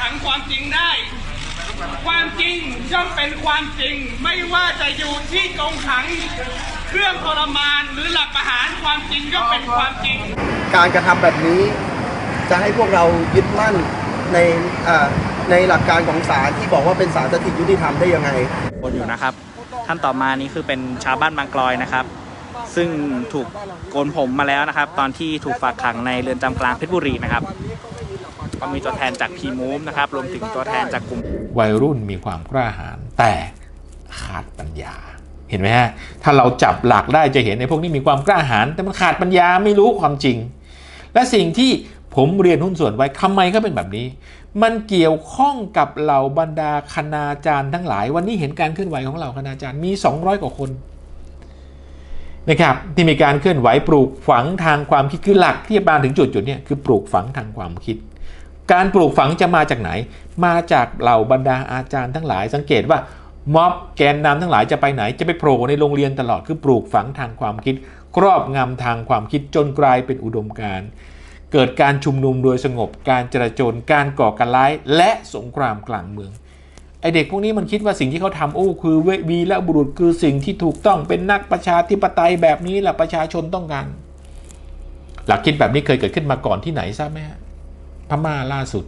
ขังความจริงได้ ความจริงย่อมเป็นความจริง ไม่ว่าจะอยู่ที่กรงขัง เครื่องทรมานหรือหลักประหารความจริงย่อมเป็นความจริง การกระทำแบบนี้ จะให้พวกเรายึดมั่นในอ่าในหลักการของศาลที่บอกว่าเป็นศาลสถิตยุติธรรมได้ยังไงคนอยู่นะครับ ท่านต่อมานี้คือเป็นชาวบ้านบางกลอยนะครับ ซึ่งถูกโกนผมมาแล้วนะครับ ตอนที่ถูกฝากขังในเรือนจำกลางเพชรบุรีนะครับ มีตัวแทนจากพีมูฟนะครับรวมถึงตัวแทนจากกลุ่ม วัยรุ่นมีความกล้าหาญแต่ขาดปัญญา เห็นไหมฮะ ถ้าเราจับหลักได้จะเห็นในพวกนี้มีความกล้าหาญแต่มันขาดปัญญาไม่รู้ความจริง และสิ่งที่ผมเรียนหุ้นส่วนไว้ทำไมก็เป็นแบบนี้ มันเกี่ยวข้องกับเหล่าบรรดาคณาจารย์ทั้งหลาย วันนี้เห็นการเคลื่อนไหวของเหล่าคณาจารย์มี 200 กว่าคนนะครับที่มีการเคลื่อนไหวปลูกฝังทางความคิดคือหลักที่จะมาถึงจุดจุดๆเนี้คือปลูกฝังทางความคิด การปลูกฝังจะมาจากไหน มาจากเหล่าบรรดาอาจารย์ทั้งหลายสังเกตว่าม็อบแกนนำทั้งหลายจะไปไหนจะไปโผล่ในโรงเรียนตลอดคือปลูกฝังทางความคิด ครอบงำทางความคิดจนกลายเป็นอุดมการณ์เกิดการชุมนุมโดยสงบการจราจรการก่อการร้าย และสงครามกลางเมืองไอเด็กพวกนี้มันคิดว่าสิ่งที่เขาทำโอ้คือเววีและบุรุษคือสิ่งที่ถูกต้องเป็นนักประชาธิปไตยแบบนี้แหละประชาชนต้องการ หลักคิดแบบนี้เคยเกิดขึ้นมาก่อนที่ไหนทราบไหมฮะ พม่าล่าสุด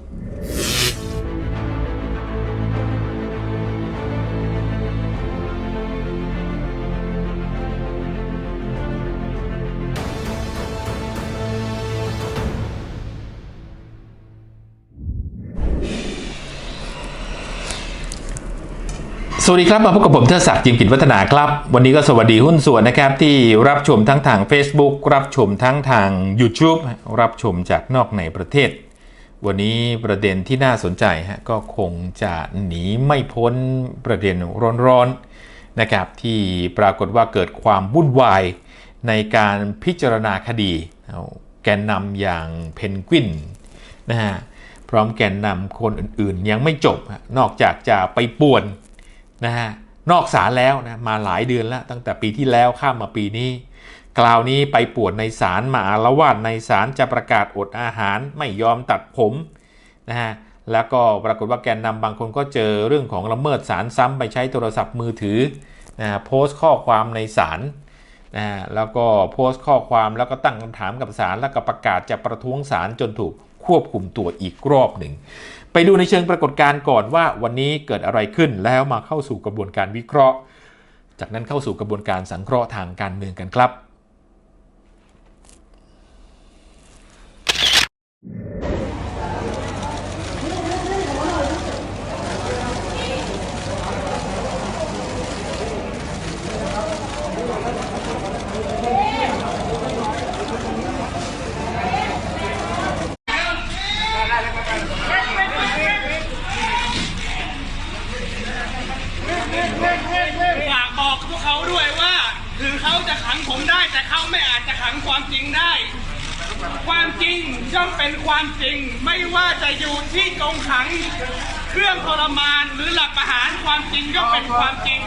สวัสดีครับ มาพบกับผมเทดศักดิ์จิมกิจวัฒนาครับ วันนี้ก็สวัสดีหุ้นส่วนนะครับ ที่รับชมทั้งทาง Facebook รับชมทั้งทาง YouTube รับชมจากนอกในประเทศ วันนี้ประเด็นที่น่าสนใจฮะก็คงจะหนีไม่พ้นประเด็นร้อนๆนะครับ ที่ปรากฏว่าเกิดความวุ่นวายในการพิจารณาคดี แกนนำอย่างเพนกวินนะฮะพร้อมแกนนำคนอื่นๆ ยังไม่จบ นอกจากจะไปป่วนนะฮะนอกศาลแล้วนะมาหลายเดือนแล้วตั้งแต่ปีที่แล้วข้ามมาปีนี้ กลาวนี้ไปปวดในศาลมาอาละวาดในศาลจะประกาศอดอาหารไม่ยอมตัดผมนะฮะแล้วก็ปรากฏว่าแกนนำบางคนก็เจอเรื่องของละเมิดศาลซ้ำไปใช้โทรศัพท์มือถือนะฮะโพสต์ข้อความในศาลนะฮะแล้วก็โพสต์ข้อความแล้วก็ตั้งคำถามกับศาลแล้วก็ประกาศจะประท้วงศาลจนถูกควบคุมตัวอีกรอบหนึ่ง ไปดูในเชิงปรากฏการณ์ก่อนว่าวันนี้เกิดอะไรขึ้นแล้วมาเข้าสู่กระบวนการวิเคราะห์ จากนั้นเข้าสู่กระบวนการสังเคราะห์ทางการเมืองกันครับ ฝากบอกพวกเขาด้วยว่า ถึงเขาจะขังผมได้ แต่เขาไม่อาจจะขังความจริงได้ ความจริง ย่อมเป็นความจริง ไม่ว่าจะอยู่ที่กรงขัง เครื่องทรมานหรือหลักประหารความจริงย่อมเป็นความจริง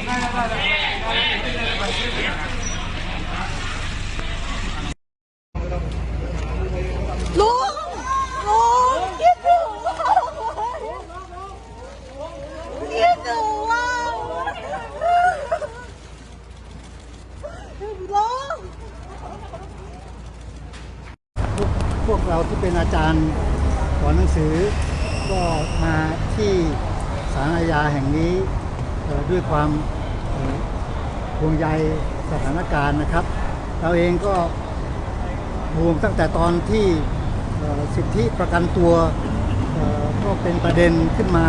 ลุงลุงคิดถึงมากคิดถึงมากลุง พวกเราที่เป็นอาจารย์สอนหนังสือ ก็มาที่ศาลอาญาแห่งนี้เอ่อ ด้วยความห่วงใยสถานการณ์นะครับ เราเองก็ห่วงตั้งแต่ตอนที่สิทธิประกันตัวก็เป็นประเด็นขึ้นมา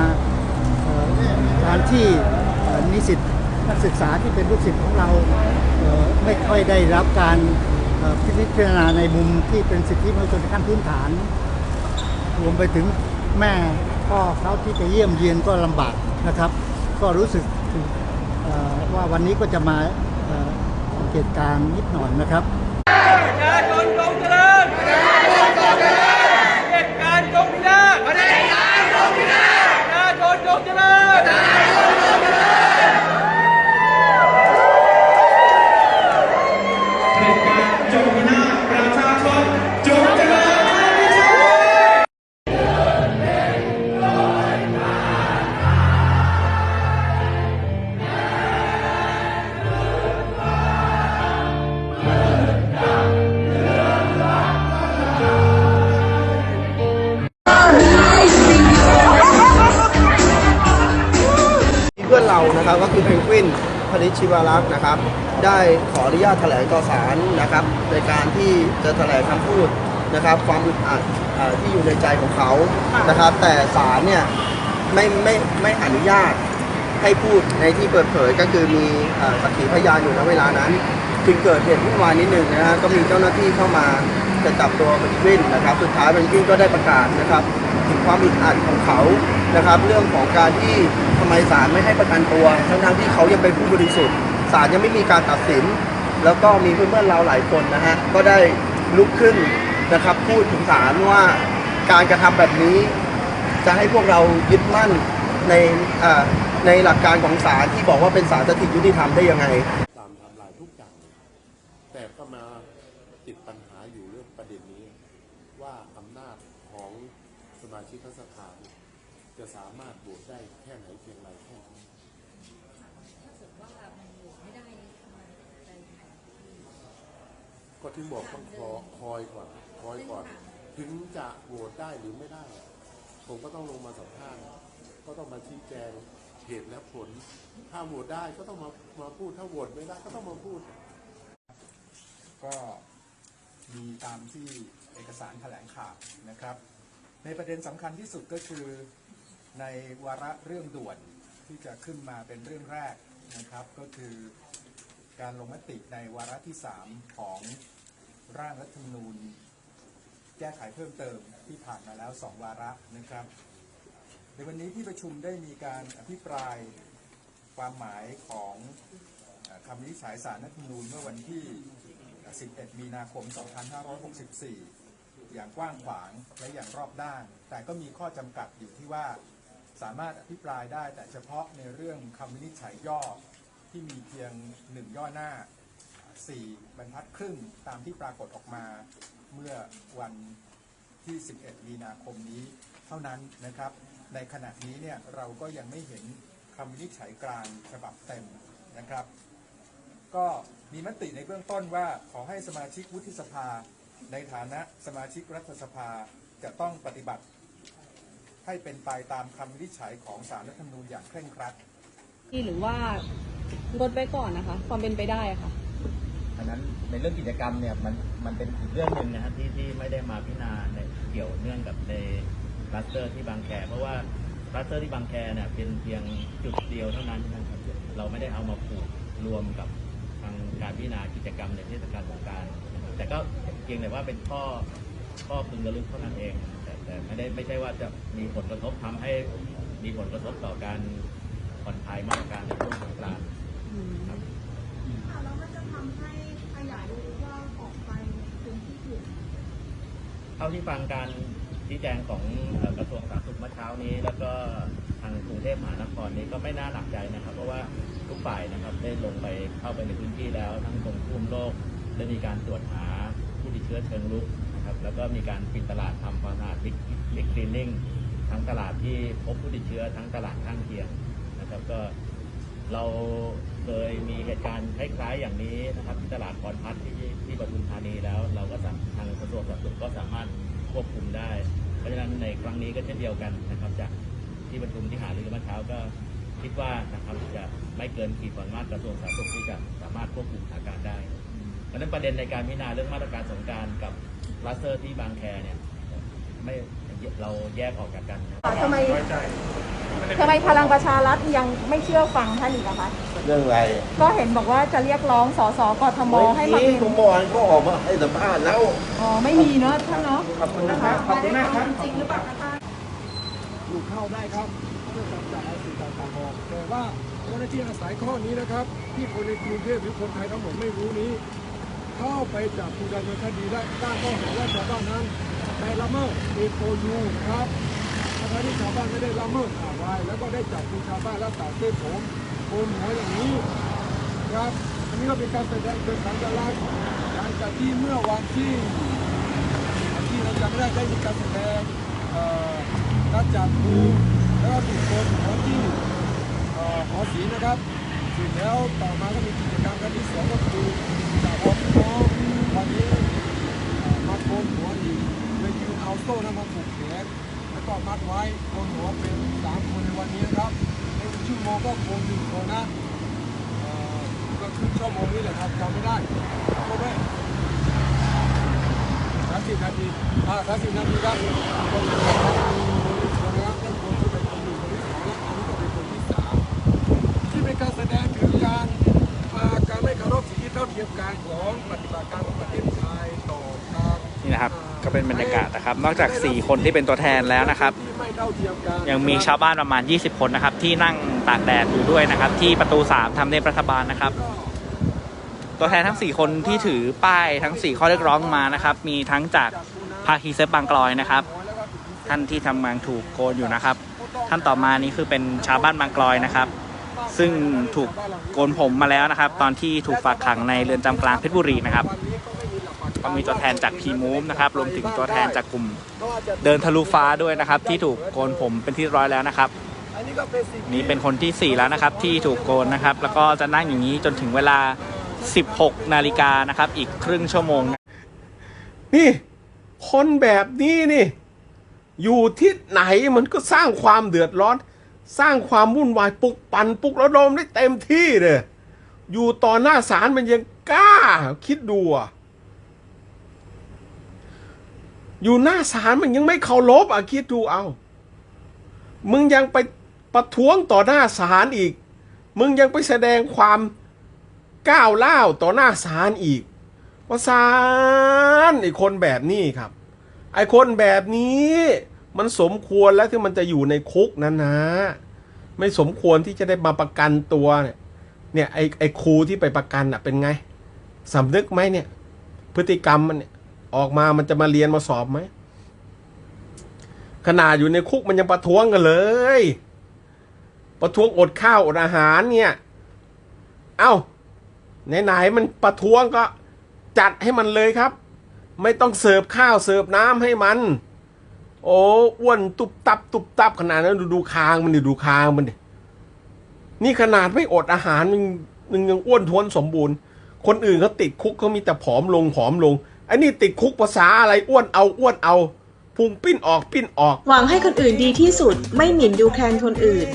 การที่นิสิตนักศึกษาที่เป็นลูกศิษย์ของเราไม่ค่อยได้รับการพิจารณาในมุมที่เป็นสิทธิมนุษยชนขั้นพื้นฐาน รวมไปถึงแม่พ่อเขาที่จะเยี่ยมเยียนก็ลำบากนะครับ ก็รู้สึก ว่าวันนี้ก็จะมาสังเกตการณ์นิดหน่อยนะครับ นิชชิวารักษ์นะครับ ได้ขออนุญาตแถลงต่อศาลนะครับ ในการที่จะแถลงคำพูดนะครับ ความอึดอัดที่อยู่ในใจของเขานะครับ แต่ศาลเนี่ยไม่ไม่ไม่อนุญาตให้พูดในที่เปิดเผยก็คือมีสักขีพยานอยู่ในเวลานั้น จึงเกิดเหตุวุ่นวายนิดหนึ่งนะฮะก็มีเจ้าหน้าที่เข้ามา จะจับตัวเบนกวินนะครับ สุดท้ายเบนกวินก็ได้ประกาศนะครับ ถึงความอึดอัดของเขานะครับ เรื่องของการที่ทำไมศาลไม่ให้ประกันตัว ทั้งๆที่เขายังเป็นผู้บริสุทธิ์ศาลยังไม่มีการตัดสิน แล้วก็มีเพื่อนๆเราหลายคนนะฮะก็ได้ลุกขึ้นนะครับ พูดถึงศาลว่าการกระทำแบบนี้ จะให้พวกเรายึดมั่นในในหลักการของศาลที่บอกว่าเป็นศาลสถิตยุติธรรมได้ยังไง ตามไทำลายทุกอย่าง แต่ก็มาติดปัญหาอยู่เรื่องประเด็นนี้ ว่าอำนาจของสมา ชิกรัฐสภาเนี่ยจะสามารถโหวตได้แค่ไหนเพียงไรแค่ไหนก็ถึงบอกต้องคอคอยก่อนคอยก่อน ถึงจะโหวตได้หรือไม่ได้ ผมก็ต้องลงมาสัมภาษณ์ก็ต้องมาชี้แจงเหตุและผล ถ้าโหวตได้ก็ต้องมามาพูดถ้าโหวตไม่ได้ก็ต้องมาพูด ก็มีตามที่เอกสารแถลงข่าวนะครับ ในประเด็นสำคัญที่สุดก็คือในวาระเรื่องด่วนที่จะขึ้นมาเป็นเรื่องแรกนะครับ ก็คือการลงมติในวาระที่ 3 ของร่างรัฐธรรมนูญ แก้ไขเพิ่มเติมที่ผ่านมาแล้ว 2 วาระนะครับ ในวันนี้ที่ประชุมได้มีการอภิปรายความหมายของเอ่อคำวินิจฉัยสารรัฐธรรมนูญเมื่อวันที่ 11 มีนาคม 2564 อย่างกว้างขวางและอย่างรอบด้าน แต่ก็มีข้อจำกัดอยู่ที่ว่าสามารถอภิปรายได้แต่เฉพาะในเรื่องคำวินิจฉัยย่อที่มีเพียงหนึ่งย่อหน้า 4 บรรทัดครึ่งตามที่ปรากฏออกมาเมื่อวันที่ 11 มีนาคมนี้เท่านั้นนะครับ ในขณะนี้เนี่ยเราก็ยังไม่เห็นคำวินิจฉัยกลางฉบับเต็มนะครับ ก็มีมติในเบื้องต้นว่าขอให้สมาชิกวุฒิสภา ในฐานะสมาชิกรัฐสภาจะต้องปฏิบัติ ให้เป็นไปตามคำวินิจฉัยของสารรัฐธรรมนูญอย่างเคร่งครัดหรือว่างดไว้ก่อนนะคะ ความเป็นไปได้อะค่ะ อันนั้นในเรื่องกิจกรรมเนี่ยมันมันเป็นอีกเรื่องหนึ่งนะครับที่ที่ไม่ได้มาพิจารณาในเกี่ยวเนื่องกับในคลัสเตอร์ที่บางแคเพราะว่าคลัสเตอร์ที่บางแคเนี่ยเป็นเพียงจุดเดียวเท่านั้นนะครับเราไม่ได้เอามาผูกรวมกับทางการพิจารณากิจกรรมในเทศกาลสงกรารนะครับ แต่ก็เพียงแต่ว่าเป็นข้อข้อพึงระลึกเท่านั้นเอง แต่แต่ไม่ได้ไม่ใช่ว่าจะมีผลกระทบทำให้มีผลกระทบต่อการผ่อนคลายมาตรการในช่วงสงกรานต์ครับแล้วมันจะทำให้ขยายวงกว้างออกไปในพื้นที่อื่นเท่าที่ฟังการชี้แจงของเอ่อกระทรวงสาธารณสุขเมื่อเช้านี้ แล้วก็ทางกรุงเทพมหานครนี้ก็ไม่น่าหนักใจนะครับ เพราะว่าทุกฝ่ายนะครับได้ลงไปเข้าไปในพื้นที่แล้ว ทั้งกรมควบคุมโรค ได้มีการตรวจหาผู้ติดเชื้อเชิงรุกนะครับแล้วก็มีการปิดตลาดทำความสะอาดบิ๊กบิ๊กคลีนนิ่งทั้งตลาดที่พบผู้ติดเชื้อทั้งตลาดข้างเคียงนะครับก็เราเคยมีเหตุการณ์คล้ายๆอย่างนี้นะครับที่ตลาดพรพัฒน์ที่ที่ปทุมธานีแล้ว เราก็สามทางกระทรวงสาธารณสุขก็สามารถควบคุมได้ เพราะฉะนั้นในครั้งนี้ก็เช่นเดียวกันนะครับ จากที่ประชุมที่หารือเมื่อเช้าก็คิดว่านะครับจะไม่เกินขีดความสามารถกระทรวงสาธารณสุขที่จะสามารถควบคุมสถานการณ์ได้ ราะฉะนั้นประเด็นในการพิจารณาเรื่องมาตรการสงกรารกับคลัสเตอร์ที่บางแคเนี่ยไม่เราแยกออกจากกันนะครับทำไมทำไมพลังประชารัฐยังไม่เชื่อฟังท่านอีกอะคะเรื่องอะไร ก็เห็นบอกว่าจะเรียกร้องสสกทมให้มานี่เป็นก็เมื่อวานก็ออกมาให้สัมภาษณ์แล้วอ๋อไม่มีเนอะท่านเนาะขอบคุณนะครับขอบคุณมากครับจริงหรือเปล่าคะท่านอยู่เข้าได้ครับเพื่อจับจ่ายสิ่งต่างๆออกแต่ว่าเจ้าหน้าที่อาศัยข้อนี้นะครับ ที่คนในกรุงเทพหรือคนไทยทั้งหมดไม่รู้นี้ เข้าไปจับผู้ดำเนินคดีได้ตั้งข้อหาว่าชาวบ้านนั้นไปละเมิดเอโยูนะครับทั้งที่ชาวบ้านไม่ได้ละเมิดอะไรแล้วก็ได้จับผู้ชาวบ้านแล้วตัดเส้นผมโกนหัวอย่างนี้ครับอันนี้ก็เป็นการแสดงเป็นสัญลักษณ์หลังจากที่เมื่อวันที่ที่เราจำได้ได้มีการแสดงการจับมือแล้วก็ถูกคนหอที่เอ่อหอศีนะครับ แล้วต่อมาก็มีกิจกรรมกันที่สองก็คือจากอพี่น้องวันนี้เอ่อมาโกนหัวอีกเลยยืนเอาโซ่นั้นมาผูกแขนแล้วก็มัดไว้โกนหัวเป็นสามคนในวันนี้นะครับในชั่วโมงก็โกนหนึ่งคนนะก็ครึ่งชั่วโมงนี่แหละครับจำไม่ได้โทษด้วยสามสิบนาทีอ่าสามสิบนาทีครับ เป็นบรรยากาศนะครับ นอกจาก 4 คนที่เป็นตัวแทนแล้วนะครับ ยังมีชาวบ้านประมาณ 20 คนนะครับ ที่นั่งตากแดดอยู่ด้วยนะครับ ที่ประตู 3ทำเนียบรัฐบาลนะครับ ตัวแทนทั้ง 4 คนที่ถือป้ายทั้ง 4 ข้อเรียกร้องมานะครับ มีทั้งจากภาคีเซฟบางกลอยนะครับ ท่านที่ทำงานถูกโกนอยู่นะครับ ท่านต่อมานี้คือเป็นชาวบ้านบางกลอยนะครับ ซึ่งถูกโกนผมมาแล้วนะครับ ตอนที่ถูกฝากขังในเรือนจำกลางเพชรบุรีนะครับ ก็มีตัวแทนจากพีมูฟนะครับรวมถึงตัวแทนจากกลุ่มเดินทะลุฟ้าด้วยนะครับ ที่ถูกโกนผมเป็นที่ร้อยแล้วนะครับอันนี้ก็เป็นสิ่งนี่เป็นคนที่ 4 แล้วนะครับ ที่ถูกโกนนะครับ แล้วก็จะนั่งอย่างนี้จนถึงเวลา 16 นาฬิกานะครับ อีกครึ่งชั่วโมง นี่คนแบบนี้นี่ อยู่ที่ไหนมันก็สร้างความเดือดร้อน สร้างความวุ่นวายปุกปั่นปุกระดมได้เต็มที่เลยอยู่ต่อหน้าศาลมันยังกล้าคิดดูอะ อยู่หน้าศาลมันยังไม่เคารพอะคิดดูเอา มึงยังไปประท้วงต่อหน้าศาลอีก มึงยังไปแสดงความก้าวล่าวต่อหน้าศาลอีกว่าศาลไอ้คนแบบนี้ครับ ไอ้คนแบบนี้มันสมควรแล้วที่มันจะอยู่ในคุกนั้นนะ ไม่สมควรที่จะได้มาประกันตัวเนี่ยเนี่ยไอ้ไอ้ครูที่ไปประกันอะเป็นไงสำนึกไหมเนี่ย พฤติกรรมมันเนี่ย ออกมามันจะมาเรียนมาสอบไหมขนาดอยู่ในคุกมันยังประท้วงกันเลย ประท้วงอดข้าวอดอาหารเนี่ย เอ้าไหนๆมันประท้วงก็จัดให้มันเลยครับ ไม่ต้องเสิร์ฟข้าวเสิร์ฟน้ำให้มัน โอ้อ้วนตุบตับ ตุบตับขนาดนั้นดูดูคางมันดิดูคางมันดินี่ขนาดไม่อดอาหารมึงมึงยังอ้วนท้วนสมบูรณ์ คนอื่นเขาติดคุกเขามีแต่ผอมลงผอมลง ไอ้นี่ติดคุกภาษาอะไรอ้วนเอาอ้วนเอาพุงปิ้นออกปิ้นออก หวังให้คนอื่นดีที่สุดไม่หมิ่นดูแคลนคนอื่น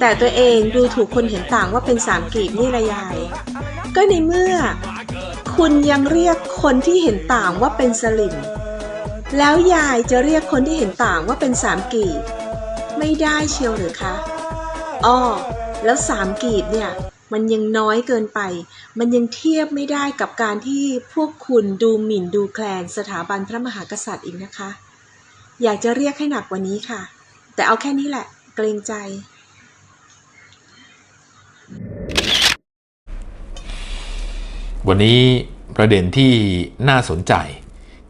แต่ตัวเองดูถูกคนเห็นต่างว่าเป็นสามกีบนี่ละยาย ก็ในเมื่อ คุณยังเรียกคนที่เห็นต่างว่าเป็นสลิมแล้วยายจะเรียกคนที่เห็นต่างว่าเป็นสามกีบ ไม่ได้เชียวหรือคะอ้อแล้วสามกีบเนี่ย มันยังน้อยเกินไป มันยังเทียบไม่ได้กับการที่พวกคุณดูหมิ่นดูแคลนสถาบันพระมหากษัตริย์อีกนะคะ อยากจะเรียกให้หนักกว่านี้ค่ะ แต่เอาแค่นี้แหละ เกรงใจวันนี้ประเด็นที่น่าสนใจ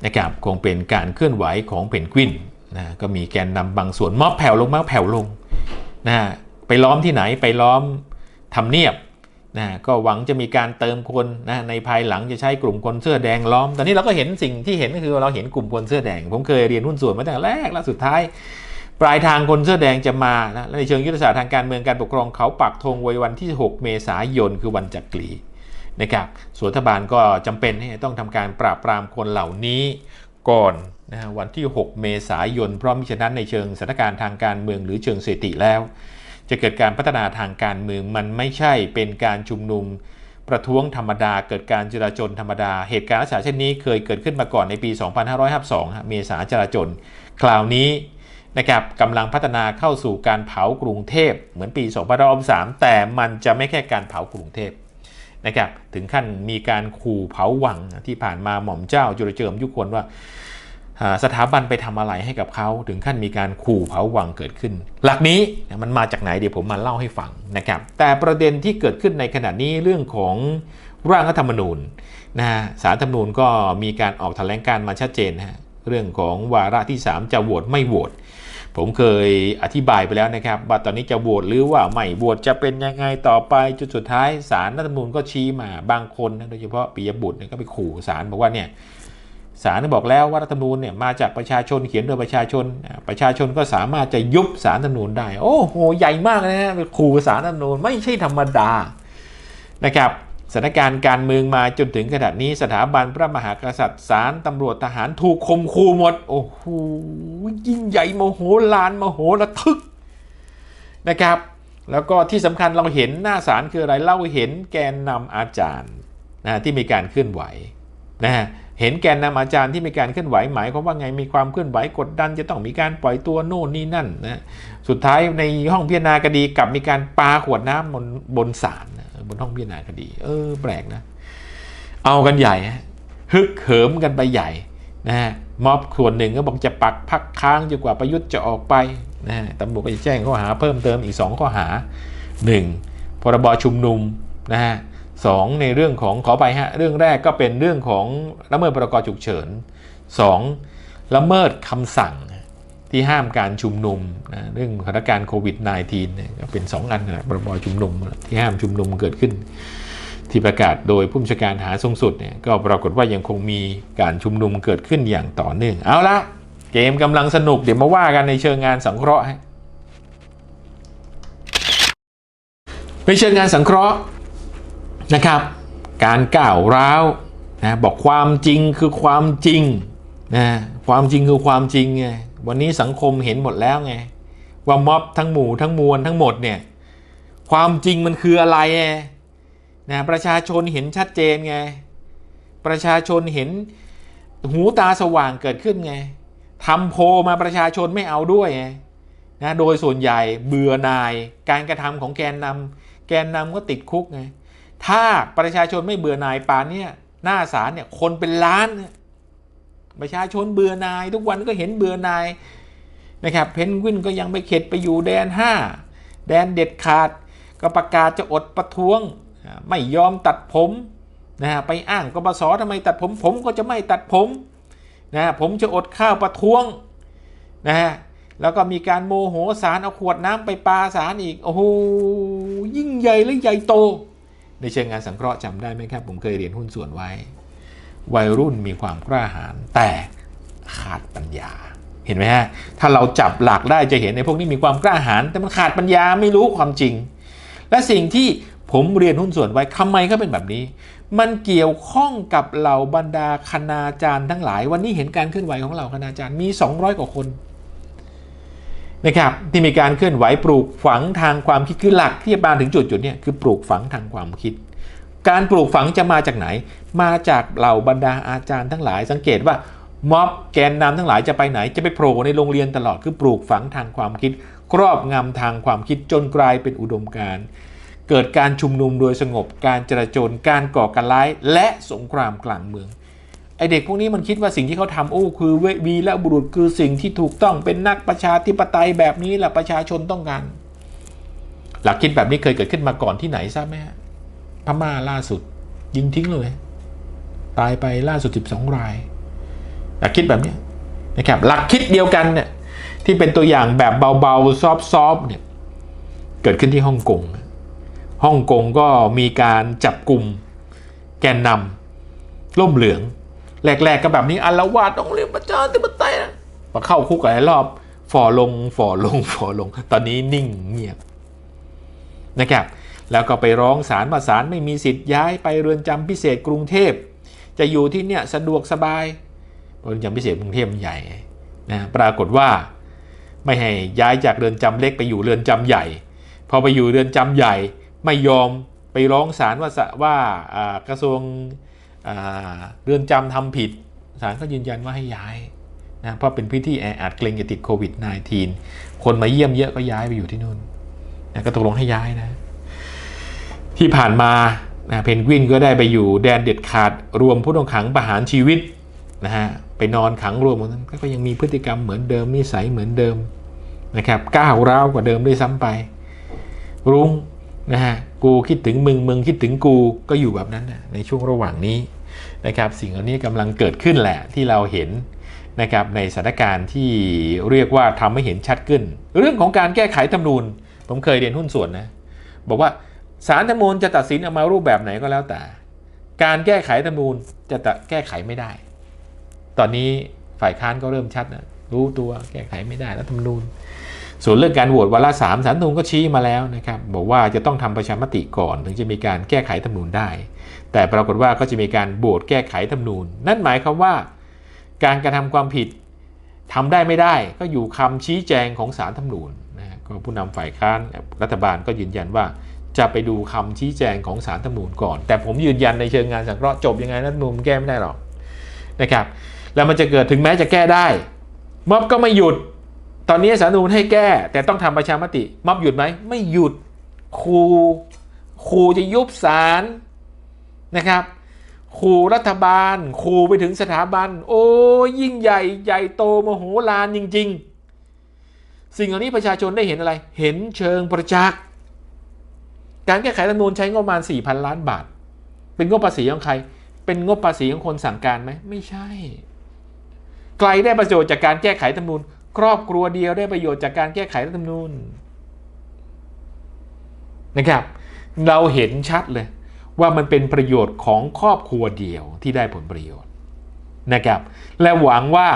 นะครับคงเป็นการเคลื่อนไหวของเพนกวินนะก็มีแกนนำบางส่วนมอบแผ่วลงมอบแผ่วลงนะไปล้อมที่ไหนไปล้อมทำเนียบ นะก็หวังจะมีการเติมคนนะในภายหลังจะใช้กลุ่มคนเสื้อแดงล้อม ตอนนี้เราก็เห็นสิ่งที่เห็นก็คือเราเห็นกลุ่มคนเสื้อแดง ผมเคยเรียนหุ้นส่วนมาตั้งแต่แรกและสุดท้าย ปลายทางคนเสื้อแดงจะมานะและในเชิงยุทธศาสตร์ทางการเมืองการปกครองเขาปักธงไว้วันที่ 6 เมษายนคือวันจักรีนะครับส่วนรัฐบาลก็จำเป็นที่จะต้องทำการปราบปรามคนเหล่านี้ก่อนนะวันที่ 6 เมษายนเพราะมิฉะนั้นในเชิงสถานการณ์ทางการเมืองหรือเชิงเศรษฐิแล้ว จะเกิดการพัฒนาทางการเมืองมันไม่ใช่เป็นการชุมนุมประท้วงธรรมดา เกิดการจราจนธรรมดา เหตุการณ์ลักษณะเช่นนี้เคยเกิดขึ้นมาก่อนในปี 2552 เมษาจราจน คราวนี้นะครับกำลังพัฒนาเข้าสู่การเผากรุงเทพเหมือนปี2523แต่มันจะไม่แค่การเผากรุงเทพนะครับถึงขั้นมีการขู่เผาวังที่ผ่านมาหม่อมเจ้าจุลเจิมยุคนว่า สถาบันไปทำอะไรให้กับเขาถึงขั้นมีการขู่เผาวังเกิดขึ้น หลักนี้มันมาจากไหนเดี๋ยวผมมาเล่าให้ฟังนะครับ แต่ประเด็นที่เกิดขึ้นในขณะนี้เรื่องของร่างรัฐธรรมนูญนะฮะสารธรรมนูญก็มีการออกแถลงการมาชัดเจนนะฮะเรื่องของวาระที่ 3 จะโหวตไม่โหวตผมเคยอธิบายไปแล้วนะครับว่าตอนนี้จะโหวตหรือว่าไม่โหวตจะเป็นยังไงต่อไปจนสุดท้ายสารรัฐธรรมนูญก็ชี้มาบางคนนะโดยเฉพาะปิยบุตรเนี่ยก็ไปขู่สารบอกว่าเนี่ย ศาลบอกแล้วว่ารัฐธรรมนูญเนี่ยมาจากประชาชนเขียนโดยประชาชน ประชาชนก็สามารถจะยุบสารรัฐธรรมนูญได้ โอ้โหใหญ่มากนะฮะขู่สารรัฐธรรมนูญไม่ใช่ธรรมดานะครับสถานการณ์การเมืองมาจนถึงขนาดนี้สถาบันพระมหากษัตริย์ศาลตำรวจทหารถูกข่มขู่หมด โอ้โหยิ่งใหญ่โมโหลานโมโหระทึกนะครับ แล้วก็ที่สำคัญเราเห็นหน้าศาลคืออะไรเราเห็นแกนนำอาจารย์นะที่มีการเคลื่อนไหวนะฮะ เห็นแกนนำอาจารย์ที่มีการเคลื่อนไหวหมายความว่าไงมีความเคลื่อนไหวกดดัน จะต้องมีการปล่อยตัวโน่นนี่นั่นนะสุดท้ายในห้องพิจารณาคดีกลับมีการปาขวดน้ำบนบนศาลนะบนห้องพิจารณาคดี เออ แปลกนะ เอากันใหญ่ฮึกเหิมกันไปใหญ่นะฮะมอบส่วนหนึ่งก็บอกจะปักพักค้างจนกว่าประยุทธ์จะออกไปนะฮะตำรวจก็จะแจ้งข้อหาเพิ่มเติมอีก 2 ข้อหา 1. พรบชุมนุมนะฮะ สองในเรื่องของขอไปฮะเรื่องแรกก็เป็นเรื่องของละเมิดพรกฉุกเฉิน 2. ละเมิดคำสั่งที่ห้ามการชุมนุมนะเรื่องสถานการณ์โควิด -19 เนี่ยเป็น 2 อันนะพรบชุมนุมที่ห้ามชุมนุมเกิดขึ้น ที่ประกาศโดยผู้บัญชาการหาสูงสุดเนี่ยก็ปรากฏว่ายังคงมีการชุมนุมเกิดขึ้นอย่างต่อเนื่องเอาละเกมกำลังสนุกเดี๋ยวมาว่ากันในเชิงงานสังเคราะห์ในเชิงงานสังเคราะห์ นะครับ การก้าวร้าวนะบอกความจริงคือความจริงนะความจริงคือความจริงไงวันนี้สังคมเห็นหมดแล้วไงว่าม็อบทั้งหมู่ทั้งมวลทั้งหมดเนี่ยความจริงมันคืออะไรไงนะประชาชนเห็นชัดเจนไงประชาชนเห็นหูตาสว่างเกิดขึ้นไงทำโพมาประชาชนไม่เอาด้วยไงนะโดยส่วนใหญ่เบื่อนายการกระทำของแกนนำแกนนำก็ติดคุกไง ถ้าประชาชนไม่เบื่อนายป่านเนี่ยหน้าศาลเนี่ยคนเป็นล้านนะประชาชนเบื่อนาย ทุกวันก็เห็นเบื่อนายนะครับเพนกวินก็ยังไปเข็ดไปอยู่แดน 5 แดนเด็ดขาด ก็ประกาศจะอดประท้วง ไม่ยอมตัดผมนะฮะไปอ้างกบสทำไมตัดผม ผมก็จะไม่ตัดผมนะฮะผมจะอดข้าวประท้วงนะฮะแล้วก็มีการโมโหสารเอาขวดน้ำไปปาสารอีก โอ้โหยิ่งใหญ่และใหญ่โต ในเชิงงานสังเคราะห์จำได้ไหมครับ ผมเคยเรียนหุ้นส่วนไว้ วัยรุ่นมีความกล้าหาญแต่ขาดปัญญา เห็นไหมฮะ ถ้าเราจับหลักได้จะเห็นในพวกนี้มีความกล้าหาญแต่มันขาดปัญญาไม่รู้ความจริง และสิ่งที่ผมเรียนหุ้นส่วนไว้ทำไมเขาเป็นแบบนี้ มันเกี่ยวข้องกับเหล่าบรรดาคณาจารย์ทั้งหลาย วันนี้เห็นการเคลื่อนไหวของเหล่าคณาจารย์มี 200 กว่าคน นะครับที่มีการเคลื่อนไหวปลูกฝังทางความคิดคือหลักที่จะมาถึงจุดจุดนี้คือปลูกฝังทางความคิด การปลูกฝังจะมาจากไหน มาจากเหล่าบรรดาอาจารย์ทั้งหลาย สังเกตว่าม็อบแกนนำทั้งหลายจะไปไหนจะไปโผล่ในโรงเรียนตลอดคือปลูกฝังทางความคิด ครอบงำทางความคิดจนกลายเป็นอุดมการณ์เกิดการชุมนุมโดยสงบการจราจรการก่อการร้าย และสงครามกลางเมือง ไอเด็กพวกนี้มันคิดว่าสิ่งที่เขาทำโอ้คือเววีและบุรุษคือสิ่งที่ถูกต้องเป็นนักประชาธิปไตยแบบนี้แหละประชาชนต้องการ หลักคิดแบบนี้เคยเกิดขึ้นมาก่อนที่ไหนทราบไหมฮะพม่าล่าสุด ยิงทิ้งเลย ตายไปล่าสุด 12 ราย หลักคิดแบบนี้นะครับหลักคิดเดียวกันเนี่ยที่เป็นตัวอย่างแบบเบาๆ ซอฟๆเนี่ยเกิดขึ้นที่ฮ่องกงฮ่องกงก็มีการจับกลุ่มแกนนำร่มเหลือง แรกๆก็แบบนี้อารวาสต้องเรียนประชาธิปไตยนะพอเข้าคุกหลายรอบฝ่อลงฝ่อลงฝ่อลง ตอนนี้นิ่งเงียบนะครับ แล้วก็ไปร้องศาลว่าศาลไม่มีสิทธิ์ย้ายไปเรือนจำพิเศษกรุงเทพ จะอยู่ที่เนี่ยสะดวกสบายเรือนจำพิเศษกรุงเทพใหญ่นะปรากฏว่าไม่ให้ย้ายจากเรือนจำเล็กไปอยู่เรือนจำใหญ่ พอไปอยู่เรือนจำใหญ่ไม่ยอมไปร้องศาลว่าว่ากระทรวง เรือนจำทำผิดศาลก็ยืนยันว่าให้ย้ายนะเพราะเป็นพื้นที่แออัดเกรงจะติดโควิด -19 คนมาเยี่ยมเยอะก็ย้ายไปอยู่ที่นู่นนะก็ตกลงให้ย้ายนะ ที่ผ่านมานะเพนกวินก็ได้ไปอยู่แดนเด็ดขาดรวมผู้ต้องขังประหารชีวิตนะฮะไปนอนขังรวมนั้นก็ยังมีพฤติกรรมเหมือนเดิมนิสัยเหมือนเดิมนะครับก้าวร้าวกว่าเดิมด้วยซ้ำไป รุ้งนะฮะกูคิดถึงมึงมึงคิดถึงกูก็อยู่แบบนั้นนะในช่วงระหว่างนี้ นะครับสิ่งเหล่านี้กำลังเกิดขึ้นแหละที่เราเห็นนะครับในสถานการณ์ที่เรียกว่าทำให้เห็นชัดขึ้น เรื่องของการแก้ไขธรรมนูญ ผมเคยเรียนหุ้นส่วนนะบอกว่าสารธรรมนูญจะตัดสินออกมารูปแบบไหนก็แล้วแต่ การแก้ไขธรรมนูญจะแก้ไขไม่ได้ ตอนนี้ฝ่ายค้านก็เริ่มชัดนะรู้ตัวแก้ไขไม่ได้แล้วธรรมนูญ ส่วนเรื่องการโหวตวาระสามสารนูญก็ชี้มาแล้วนะครับบอกว่าจะต้องทำประชามติก่อน ถึงจะมีการแก้ไขธรรมนูญได้ แต่ปรากฏว่าก็จะมีการโหวตแก้ไขธรรมนูญ นั่นหมายความว่า การกระทำความผิดทำได้ไม่ได้ก็อยู่คำชี้แจงของสารธรรมนูญนะก็ผู้นำฝ่ายค้านรัฐบาลก็ยืนยันว่า จะไปดูคำชี้แจงของสารธรรมนูญก่อน แต่ผมยืนยันในเชิงงานสังเคราะห์จบยังไงรัฐธรรมนูญมันแก้ไม่ได้หรอกนะครับแล้วมันจะเกิดถึงแม้จะแก้ได้ม็อบก็ไม่หยุด ตอนนี้สารนูญให้แก้ แต่ต้องทำประชามติ ม็อบหยุดไหม ไม่หยุดครูครูจะยุบศาลนะครับครูรัฐบาลครูไปถึงสถาบัน โอ้ยิ่งใหญ่ใหญ่โตมโหฬารจริง ๆ สิ่งเหล่านี้ประชาชนได้เห็นอะไร เห็นเชิงประจักษ์การแก้ไขรัฐมนูญใช้งบประมาณ 4,000 ล้านบาท เป็นงบภาษีของใคร เป็นงบภาษีของคนสั่งการไหมไม่ใช่ใครได้ประโยชน์จากการแก้ไขรัฐมนูญ ครอบครัวเดียวได้ประโยชน์จากการแก้ไขรัฐธรรมนูญนะครับ เราเห็นชัดเลยว่ามันเป็นประโยชน์ของครอบครัวเดียวที่ได้ผลประโยชน์นะครับ และหวังว่า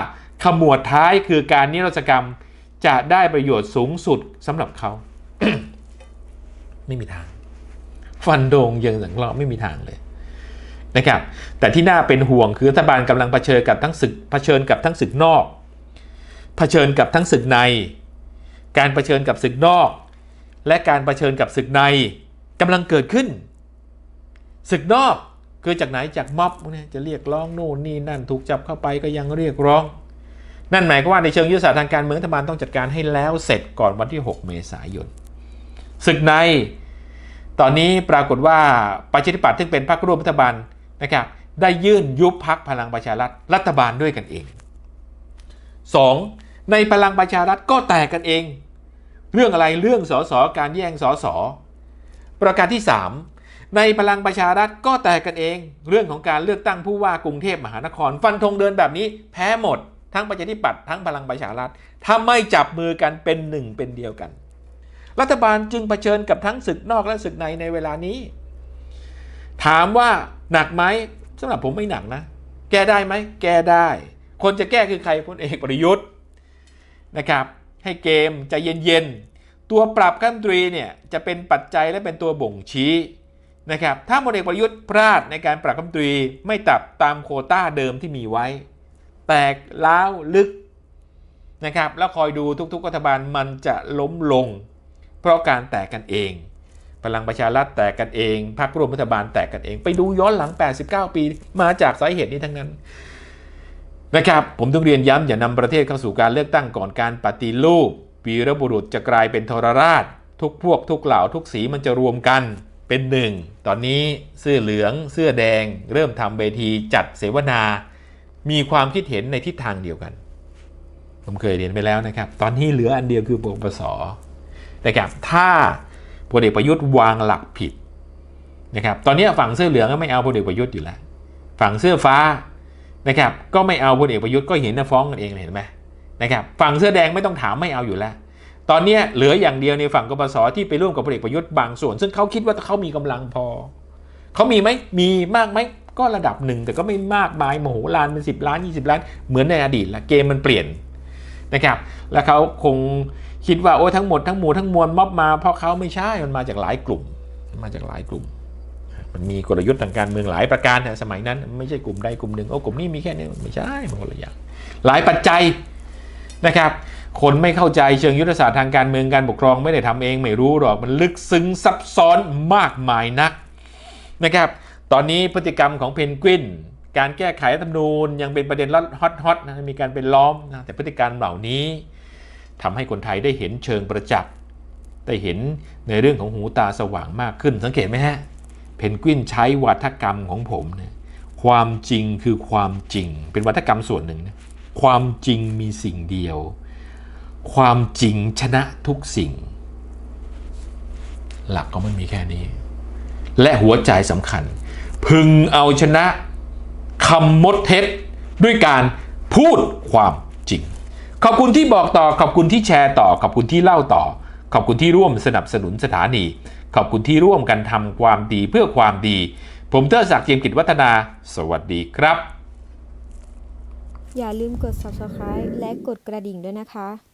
ขมวดท้ายคือการนิรศกรรมจะได้ประโยชน์สูงสุดสำหรับเขา ไม่มีทาง ฟันโดงยังสังเคราะห์ไม่มีทางเลยนะครับ แต่ที่น่าเป็นห่วงคือรัฐบาลกำลังเผชิญกับทั้งศึกเผชิญกับทั้งศึกนอก เผชิญกับทั้งศึกใน การเผชิญกับศึกนอก และการเผชิญกับศึกในกำลังเกิดขึ้น ศึกนอกคือจากไหนจากม็อบเนี่ยจะเรียกร้องโน่นนี่นั่นถูกจับเข้าไปก็ยังเรียกร้อง นั่นหมายความว่าในเชิงยุทธศาสตร์ทางการเมืองรัฐบาลต้องจัดการให้แล้วเสร็จก่อนวันที่ 6 เมษายนศึกใน ตอนนี้ปรากฏว่าประชาธิปัตย์ซึ่งเป็นพรรคร่วมรัฐบาลนะครับได้ยื่นยุบพักพลังประชารัฐรัฐบาลด้วยกันเอง 2. ในพลังประชารัฐก็แตกกันเอง เรื่องอะไรเรื่องสสการแย่งสสประการที่ 3 ในพลังประชารัฐก็แตกกันเอง เรื่องของการเลือกตั้งผู้ว่ากรุงเทพมหานคร ฟันธงเดินแบบนี้ แพ้หมด ทั้งประชาธิปัตย์ทั้งพลังประชารัฐถ้าไม่จับมือกันเป็นหนึ่งเป็นเดียวกัน รัฐบาลจึงเผชิญกับทั้งศึกนอกและศึกในในเวลานี้ ถามว่าหนักไหมสำหรับผมไม่หนักนะ แก้ได้ไหมแก้ได้ คนจะแก้คือใครพลเอกประยุทธ์ นะครับให้เกมใจเย็นๆ ตัวปรับขั้นตรีเนี่ยจะเป็นปัจจัยและเป็นตัวบ่งชี้นะครับถ้าพลเอกประยุทธ์พลาดในการปรับขั้นตรีไม่ตับตามโคต้าเดิมที่มีไว้ แตกล้าวลึกนะครับแล้วคอยดูทุกๆรัฐบาลมันจะล้มลง เพราะการแตกกันเองพลังประชารัฐแตกกันเองพรรคร่วมรัฐบาลแตกกันเอง ไปดูย้อนหลัง 89 ปีมาจากสาเหตุนี้ทั้งนั้น นะครับผมต้องเรียนย้ำอย่านำประเทศเข้าสู่การเลือกตั้งก่อนการปฏิรูปวีรบุรุษจะกลายเป็นทรราช ทุกพวกทุกเหล่าทุกสีมันจะรวมกันเป็นหนึ่ง ตอนนี้เสื้อเหลืองเสื้อแดง เริ่มทำเวทีจัดเสวนา มีความคิดเห็นในทิศทางเดียวกัน ผมเคยเรียนไปแล้วนะครับ ตอนนี้เหลืออันเดียวคือปปสนะครับถ้าพลเอกประยุทธ์วางหลักผิดนะครับตอนนี้ฝั่งเสื้อเหลืองก็ไม่เอาพลเอกประยุทธ์อยู่แล้ว ฝั่งเสื้อฟ้า นะครับก็ไม่เอาพลเอกประยุทธ์ก็เห็นนะฟ้องกันเองเห็นไหมนะครับฝั่งเสื้อแดงไม่ต้องถามไม่เอาอยู่แล้ว ตอนนี้เหลืออย่างเดียวในฝั่งกปสที่ไปร่วมกับพลเอกประยุทธ์บางส่วน ซึ่งเขาคิดว่าเขามีกำลังพอเขามีไหมมีมากไหมก็ระดับหนึ่งแต่ก็ไม่มากมายโมโหลานเป็น10 ล้าน 20 ล้าน เหมือนในอดีตละเกมมันเปลี่ยนนะครับแล้วเขาคงคิดว่าโอ้ทั้งหมดทั้งหมู่ทั้งมวลม็อบมาเพราะเขาไม่ใช่มันมาจากหลายกลุ่ม มาจากหลายกลุ่ม มันมีกลยุทธ์ทางการเมืองหลายประการแต่สมัยนั้น ไม่ใช่กลุ่มใดกลุ่มหนึ่งโอ้กลุ่มนี้มีแค่นี้ไม่ใช่มันคนละอย่างหลายปัจจัยนะครับ คนไม่เข้าใจเชิงยุทธศาสตร์ทางการเมืองการปกครองไม่ได้ทำเองไม่รู้หรอกมันลึกซึ้งซับซ้อนมากมายนักนะครับ ตอนนี้พฤติกรรมของเพนกวินการแก้ไขรัฐธรรมนูญยังเป็นประเด็นฮอตฮอตนะมีการเป็นล้อมนะแต่พฤติกรรเหล่านี้ทำให้คนไทยได้เห็นเชิงประจักษ์ได้เห็นในเรื่องของหูตาสว่างมากขึ้นสังเกตไหมฮะ เพนกวินใช้วัฒกรรมของผมเนี่ยความจริงคือความจริง เป็นวัฒกรรมส่วนหนึ่งนะความจริงมีสิ่งเดียว ความจริงชนะทุกสิ่ง หลักก็ไม่มีแค่นี้ และหัวใจสำคัญ พึงเอาชนะคำมดเท็จด้วยการพูดความจริง ขอบคุณที่บอกต่อ ขอบคุณที่แชร์ต่อ ขอบคุณที่เล่าต่อ ขอบคุณที่ร่วมสนับสนุนสถานี ขอบคุณที่ร่วมกันทำความดีเพื่อความดี ผมเทอศักดิ์เจียมกิจวัฒนา สวัสดีครับ อย่าลืมกด subscribe และกดกระดิ่งด้วยนะคะ